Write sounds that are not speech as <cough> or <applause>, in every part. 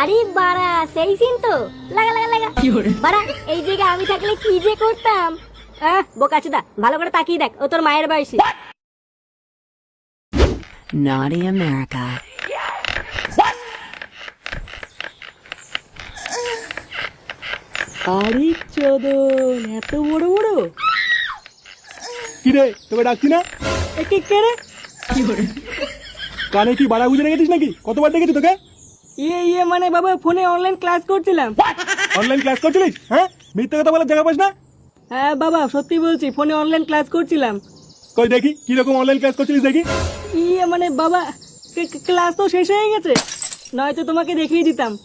আরে বাড়া সেই সিন তো। লাগা লাগা লাগা। বাড়া এই জায়গায় আমি থাকলে কি যে করতাম? আহ বোকাচুদা ভালো করে তাকিয়ে দেখ ও তোর মায়ের বয়সী। Naughty America. আরে চোদন এত বড় বড়। কি রে তোকে ডাকছি না? এ কে কে রে কানে কি বাড়া বুঝে রেখেছিস নাকি? কতবার ডেকেছি তোকে? ইয়ে ইয়ে মানে বাবা ফোনে অনলাইন ক্লাস করছিলাম। অনলাইন ক্লাস করছিলিস? হ্যাঁ? মিথ্যে কথা বলার জায়গা পাস না? হ্যাঁ বাবা সত্যি বলছি ফোনে অনলাইন ক্লাস করছিলাম। কই দেখি কীরকম অনলাইন ক্লাস করছিলিস দেখি। ইয়ে মানে বাবা কে- কে- ক্লাস তো শেষ হয়ে গেছে। নয়তো তোমাকে দেখিয়ে দিতাম।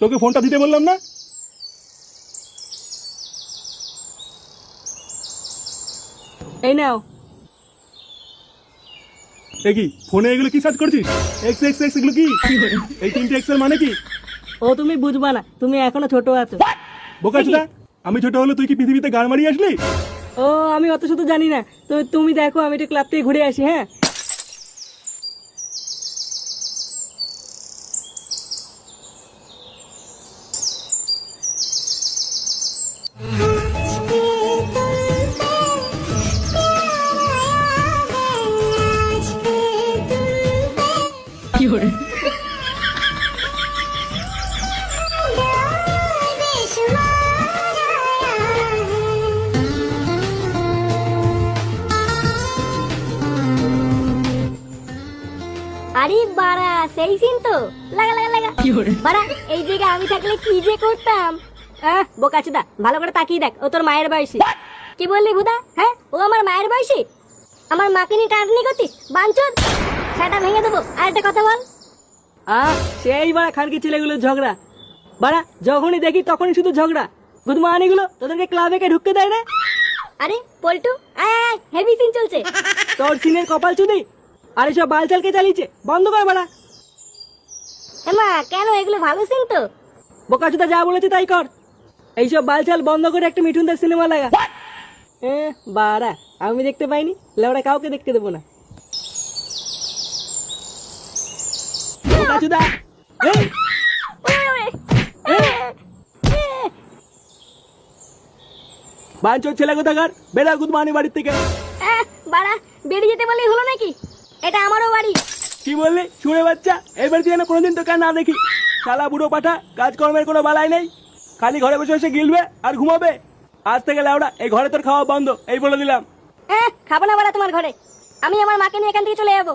তোকে ফোনটা দিতে বললাম না? এই নাও। দেখি ফোনে এগুলো কি সার্চ করছিস? এক্স এক্স এক্স এগুলো কি? এই তিনটে এক্সের মানে কি? ও তুমি বুঝবা না তুমি এখনও ছোট আছো। বোকা চুদা আমি ছোট হলে তুই কি পৃথিবীতে গান মারিয়ে আসলি? ও আমি অত শুধু জানি না। তো তুমি দেখো আমি একটু ক্লাব থেকে ঘুরে আসি হ্যাঁ? আরে বাড়া সেই সিন তো। লাগা লাগা লাগা। বাড়া এই জায়গায় আমি থাকলে কি যে করতাম? আহ বোকাচুদা ভালো করে তাকিয়ে দেখ ও তোর মায়ের বয়সী। কি বললি ভুদা হ্যাঁ ও আমার মায়ের বয়সী? আমার মাকে নিয়ে টানাটানি করতিস? বাঞ্চুদ? সেটা ভেঙে দেবো। আর একটা কথা বল। আহ সেই বাড়া খানকি ছেলেগুলোর ঝগড়া। বাড়া যখনই দেখি তখনই শুধু ঝগড়া। গুদমানিগুলো তোদেরকে ক্লাবে কে ঢুকতে দেয় না আরে পল্টু আয় হেভি সিন চলছে। তোর সিনের কপাল চুদি? আর এসব বালচালকে চালিয়েছে? বন্ধ কর বাড়া। হেমা কেন এগুলো ভালো সিন তো? বোকাচোদা যা বলেছে তাই কর। এইসব বালচাল বন্ধ করে একটা মিঠুনদার সিনেমা লাগা। এ বাড়া আমি দেখতে পাইনি। লেওড়া কাউকে দেখতে দেবো না। বোকাচোদা এই, বাঞ্চোর ছেলে কোথাকার বেড়া গুদমানি বাড়ির থেকে। বাড়া বেরিয়ে যেতে বললেই হলো নাকি? এটা আমারও বাড়ি। কি বললি? শুনে বাচ্চা এবার না কোনোদিন তোকে না দেখি। শালা বুড়ো পাঠা কাজকর্মের কোনো বালাই নেই। খালি ঘরে বসে বসে গিলবে আর ঘুমাবে। আজ থেকে লাউডা এই ঘরে তোর খাওয়া বন্ধ এই বলে দিলাম। হ্যাঁ খাব না বাড়া তোমার ঘরে। আমি আমার মাকে নিয়ে এখান থেকে চলে যাব।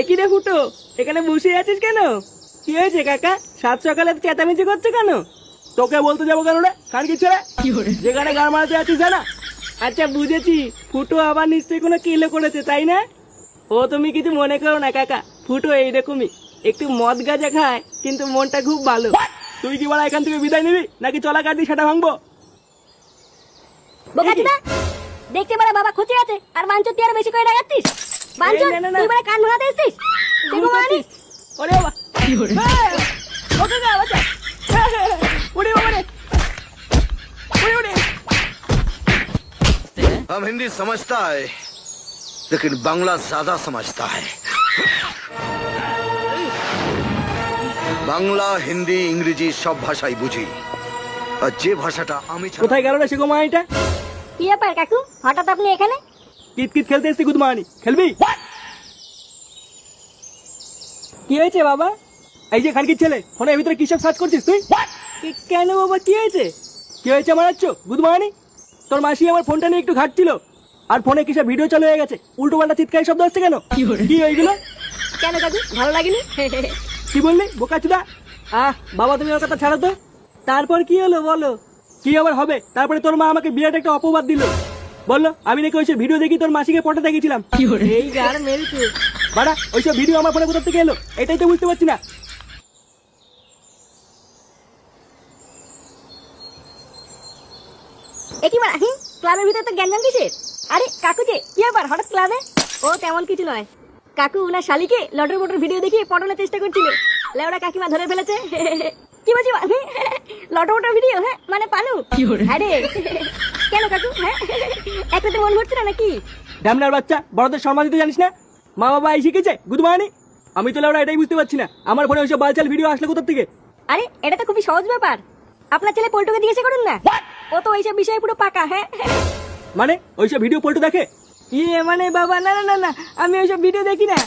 একই রে ফুটো? এখানে বসে আছিস কেন? কি হয়েছে কাকা? সাত সকালে চেঁচামেচি করছ কেন? তোকে বলতে যাব কেন রে? কার কি ছেড়ে? যেখানে গান মারাতে আছিস না আচ্ছা বুঝেছি। ফুটো আবার নিশ্চয়ই কোনো কিলো করেছে তাই না? ও তুমি কিছু মনে করো না কাকা। ফুটো এইরকমই। একটু মদ গাজা খায় কিন্তু মনটা খুব ভালো। তুই কি বলা এখান থেকে বিদায় নিবি নাকি চলা কাটি সেটা ভাঙবো? দেখতে পারে বাবা খুঁজে আছে আর বাঞ্চুর তুই আর বেশি করে ডাকাচ্ছিস বাঞ্চুর। তুই বলে কান ভাঙাতে এসছিস? ওরে বাবা হ্যাঁ, ও কাকা, বাচ্চা। হ্যাঁ, হ্যাঁ, হ্যাঁ, ওরে বাবা রে। ওরে, ওরে। हम हिंदी समझता है लेकिन बांग्ला ज्यादा समझता है বাংলা হিন্দি ইংরেজি সব ভাষাই বুঝি আর যে ভাষাটা আমি ছাড়া কোথায় গেল রে সে গোমাইটা কি ব্যাপার কাকু হঠাৎ আপনি এখানে কিত কিত খেলতে এসছি গুদমানি খেলবি কি হয়েছে বাবা? এই যে খানকির ছেলে ফোনের ভিতরে কি সব সার্চ করছিস তুই? কি- কেন বাবা কি হয়েছে? কি হয়েছে মারাচ্ছ গুদমানি তোর মাসি আমার ফোনটা নিয়ে একটু ঘাটছিল। আর ফোনে কিসব ভিডিও চালু হয়ে গেছে? উল্টো পাল্টা চিৎকার শব্দ আসছে কেন? কি ওইগুলো কেন কাকু? ভালো লাগেনি? কি বললি? বোকা চুদা? আহ বাবা তুমি ওর কথা ছাড়ো তো। তারপর কি হলো বলো? কি আবার হবে? তারপরে তোর মা আমাকে বিরাট একটা অপবাদ দিল। বলল আমি নাকি ওইসব ভিডিও দেখি তোর মাসিকে পটাতে গেছিলাম। এই গার মেরেছে। বাড়া ওইসব ভিডিও আমার ফোনে কোথা থেকে এলো। এটাই তো বুঝতে পারছি না। একই মারা? হুম ক্লাবের ভিতরে তো গ্যাঞ্জাম কিসের? আরে কাকু যে কি ব্যাপার হঠাৎ ক্লাবে ও তেমন কিছু নয়। কাকু উনার শালিকে লটর বটর ভিডিও দেখিয়ে পটানোর চেষ্টা করছিল। লেওড়া কাকিমা ধরে ফেলেছে। <laughs> কি বলছি? মা? লটো মটো ভিডিও হ্যাঁ মানে পানু হ্যাঁ। রে কেন কাকু? হ্যাঁ একটাতে মন ভরছে না নাকি? ড্যামনার বাচ্চা বড়দের সম্মান দিতে জানিস না? মা বাবা এই শিখেছে গুড মর্নিং। আমি তো ওরা এটাই বুঝতে পারছি না। আমার ফোনে ওইসব বালচাল ভিডিও আসলে কোথা থেকে? আরে এটা তো খুবই সহজ ব্যাপার। আপনার ছেলে পল্টুকে জিজ্ঞাসা করুন না? ও তো এইসব বিষয়ে পুরো পাকা হ্যাঁ মানে ওইসব ভিডিও পল্টু দেখে? ইয়ে মানে বাবা না না না না আমি ওইসব ভিডিও দেখি না।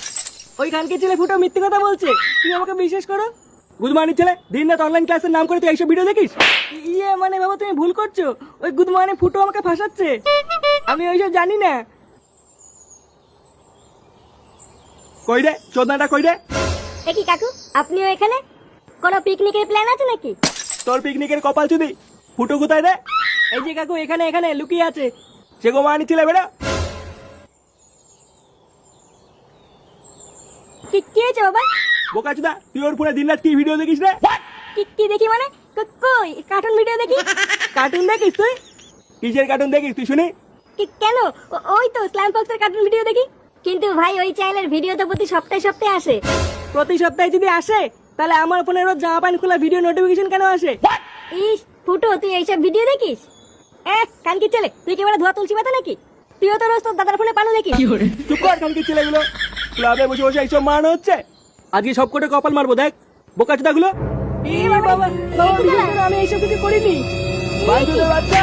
ওই খানকে ছেলে ফুটো মিথ্যে কথা বলছে। তুমি আমাকে বিশ্বাস করো? গুড মর্নিং ছেলে দিন রাত অনলাইন ক্লাসের নাম করে তুই এইসব ভিডিও দেখিস? ইয়ে মানে বাবা তুমি ভুল করছ। ওই গুড মর্নিং ফুটো আমাকে ফাঁসাচ্ছে। আমি ওইসব জানি না। কই রে? চোদনাটা কই রে? এ কি কাকু আপনিও এখানে? কোনো পিকনিকের প্ল্যান আছে নাকি? তোর পিকনিকের কপাল চুদি। ফুটো কোথায় রে? এই যে কাকু এখানে এখানে লুকিয়ে আছে। সে গো মানি ছেলে বেড়া কি কি হয়েছে বাবা? বোকা চুদা তুই ওর ফোনে দিন রাত কি ভিডিও দেখিস রে? কি কি দেখি মানে? কই? কার্টুন ভিডিও দেখি? কার্টুন দেখিস তুই? কিসের কার্টুন দেখিস তুই শুনি? কি কেন? ওই তো স্ল্যাম বক্সের কার্টুন ভিডিও দেখি। কিন্তু ভাই ওই চ্যানেলের ভিডিও তো প্রতি সপ্তাহে সপ্তাহে আসে। প্রতি সপ্তাহে যদি আসে তাহলে আমার ফোনে রোজ জামা প্যান্ট খোলা ভিডিও নোটিফিকেশন কেন আসে? ইস ফুটো তুই এইসব ভিডিও দেখিস? এ কান কি চলে তুই কি এবারে ধোয়া তুলসী পাতা নাকি? তুইও তো রোজ তোর দাদার ফোনে পানো দেখিস। চুপ কর খানকি ছেলেগুলো। ক্লাবে বসে বসে এইসব মারানো হচ্ছে। আজকে সব কটা কপাল মারবো দেখ। বোকা চুদা গুলো আমি এইসব কিছু করিনি। বাচ্চা